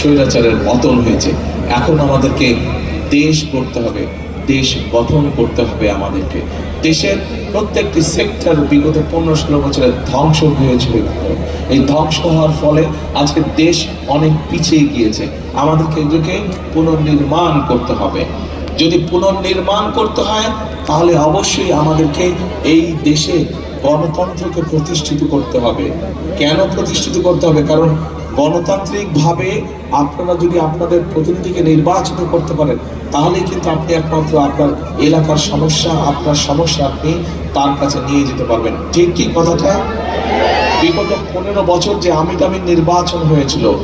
স্বৈরাচারের পতন হয়েছে। এখন আমাদেরকে দেশ করতে হবে, দেশ গঠন করতে হবে আমাদেরকে। দেশের প্রত্যেকটি সেক্টর বিগত পনেরো ষোলো বছরের ধ্বংস হয়েছিল। এই ধ্বংস হওয়ার ফলে আজকে দেশ অনেক পিছিয়ে গিয়েছে। আমাদেরকে এগুলোকে পুনর্নির্মাণ করতে হবে। যদি পুনর্নির্মাণ করতে হয়, তাহলে অবশ্যই আমাদেরকে এই দেশে গণতন্ত্রকে প্রতিষ্ঠিত করতে হবে। কেন প্রতিষ্ঠিত করতে হবে? কারণ গণতান্ত্রিকভাবে আপনারা যদি আপনাদের প্রতিনিধিকে নির্বাচিত করতে পারেন তাহলেই কিন্তু আপনি একমাত্র আপনার এলাকার সমস্যা, আপনার সমস্যা আপনি তার কাছে নিয়ে যেতে পারবেন। ঠিক কি কথাটা? বিগত পনেরো বছর যে আমির নির্বাচন হয়েছিল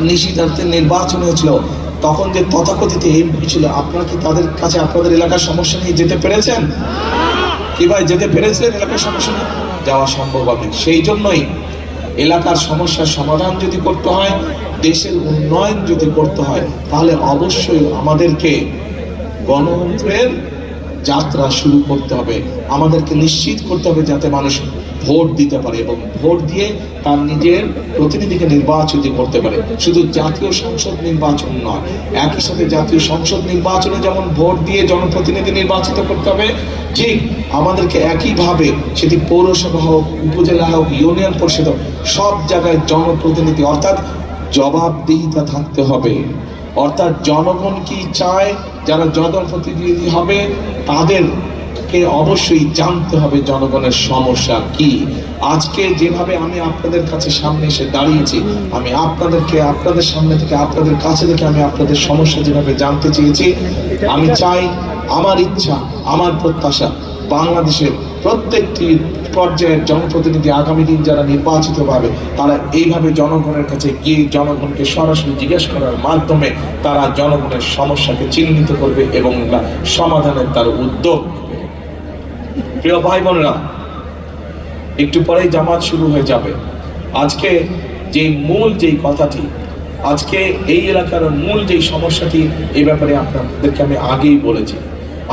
নিশিতার্থের নির্বাচন হয়েছিল, তখন যে তথাকথিত এমপি ছিল, আপনারা কি তাদের কাছে আপনাদের এলাকার সমস্যা নিয়ে যেতে পেরেছেন? কি ভাই, যেতে পেরেছিলেন এলাকার সমস্যা নিয়ে? যাওয়া সম্ভব হবে। সেই জন্যই এলাকার সমস্যার সমাধান যদি করতে হয়, দেশের উন্নয়ন যদি করতে হয়, তাহলে অবশ্যই আমাদেরকে গণতন্ত্রের যাত্রা শুরু করতে হবে। আমাদেরকে নিশ্চিত করতে হবে যাতে মানুষ ভোট দিতে পারে এবং ভোট দিয়ে তার নিজের প্রতিনিধিকে নির্বাচিত করতে পারে। শুধু জাতীয় সংসদ নির্বাচন নয়, একই সাথে জাতীয় সংসদ নির্বাচনে যেমন ভোট দিয়ে জনপ্রতিনিধি নির্বাচিত করতে হবে, ঠিক আমাদেরকে একইভাবে সেটি পৌরসভা হোক, উপজেলা হোক, ইউনিয়ন পরিষদ হোক, সব জায়গায় জনপ্রতিনিধি অর্থাৎ জবাবদিহিতা থাকতে হবে। অর্থাৎ জনগণ কি চায়, যারা জনপ্রতিনিধি হবে তাদেরকে অবশ্যই জানতে হবে জনগণের সমস্যা কি। আজকে যেভাবে আমি আপনাদের কাছে সামনে এসে দাঁড়িয়েছি, আমি আপনাদেরকে, আপনাদের সামনে থেকে, আপনাদের কাছে থেকে আমি আপনাদের সমস্যা যেভাবে জানতে চেয়েছি, আমি চাই আমার ইচ্ছা, আমার প্রত্যাশা বাংলাদেশের প্রত্যেকটি পর্যায়ের জনপ্রতিনিধি আগামী দিন যারা নির্বাচিত হবে তারা এইভাবে জনগণের কাছে গিয়ে জনগণকে সরাসরি জিজ্ঞেস করার মাধ্যমে তারা জনগণের সমস্যাকে চিহ্নিত করবে এবং সমাধানের তার উদ্যোগ প্রিয় ভাই বোনেরা, একটু পরেই জামাত শুরু হয়ে যাবে। আজকে যে মূল যেই কথাটি, আজকে এই এলাকার মূল যেই সমস্যাটি এই ব্যাপারে আপনাদেরকে আমি আগেই বলেছি।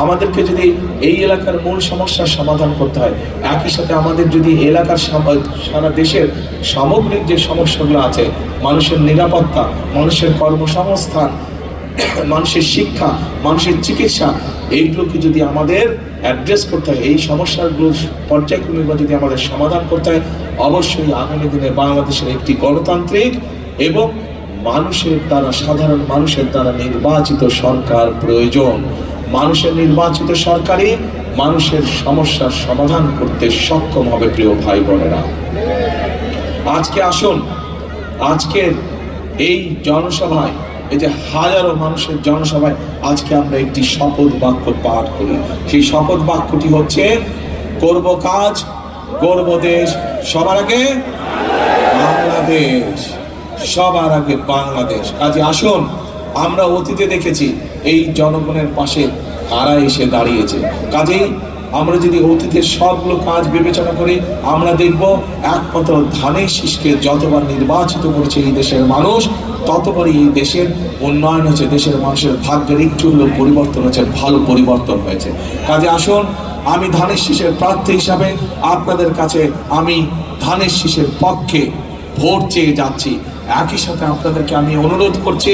আমাদেরকে যদি এই এলাকার মূল সমস্যার সমাধান করতে হয়, একই সাথে আমাদের যদি এলাকার সারা দেশের সামগ্রিক যে সমস্যাগুলো আছে, মানুষের নিরাপত্তা, মানুষের কর্মসংস্থান, মানুষের শিক্ষা, মানুষের চিকিৎসা এইগুলোকে যদি আমাদের অ্যাড্রেস করতে হয়, এই সমস্যাগুলো পর্যায়ক্রমে যদি আমাদের সমাধান করতে হয়, অবশ্যই আগামী দিনে বাংলাদেশের একটি গণতান্ত্রিক এবং মানুষের দ্বারা, সাধারণ মানুষের দ্বারা নির্বাচিত সরকার প্রয়োজন। মানুষের নির্বাচিত সরকারই মানুষের সমস্যার সমাধান করতে সক্ষম হবে, প্রিয় ভাই বোনেরা। আজকে আসুন, আজকের এই জনসভায় এই যে হাজারো মানুষের জনসভায় আজকে আমরা একটি শপথ বাক্য পাঠ করি। সেই শপথ বাক্যটি হচ্ছে, করব কাজ গর্ব দেশ, সবার আগে বাংলাদেশ, সবার আগে বাংলাদেশ। কাজে আসুন, আমরা অতীতে দেখেছি এই জনগণের পাশে কারা এসে দাঁড়িয়েছে। কাজেই আমরা যদি অতীতের সবগুলো কাজ বিবেচনা করি আমরা দেখব, একমাত্র ধানের শীষকে যতবার নির্বাচিত করেছে এই দেশের মানুষ, ততবারই এই দেশের উন্নয়ন হয়েছে, দেশের মানুষের ভাগ্যের একটু হলেও পরিবর্তন হয়েছে, ভালো পরিবর্তন হয়েছে। কাজে আসুন, আমি ধানের শীষের প্রার্থী হিসাবে আপনাদের কাছে আমি ধানের শীষের পক্ষে ভোট চেয়ে যাচ্ছি। একই সাথে আপনাদেরকে আমি অনুরোধ করছি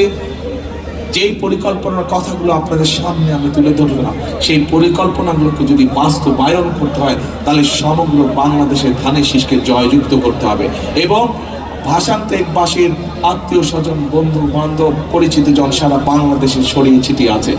যেই পরিকল্পনার কথাগুলো আপনাদের সামনে আমি তুলে ধরলাম, সেই পরিকল্পনাগুলোকে যদি বাস্তবায়ন করতে হয়, তাহলে সমগ্র বাংলাদেশের ধানের শীষকে জয়যুক্ত করতে হবে এবং ভাষান্তেকবাসীর আত্মীয় স্বজন বন্ধু বান্ধব পরিচিত জন সারা বাংলাদেশে ছড়িয়ে ছিটিয়ে আছে।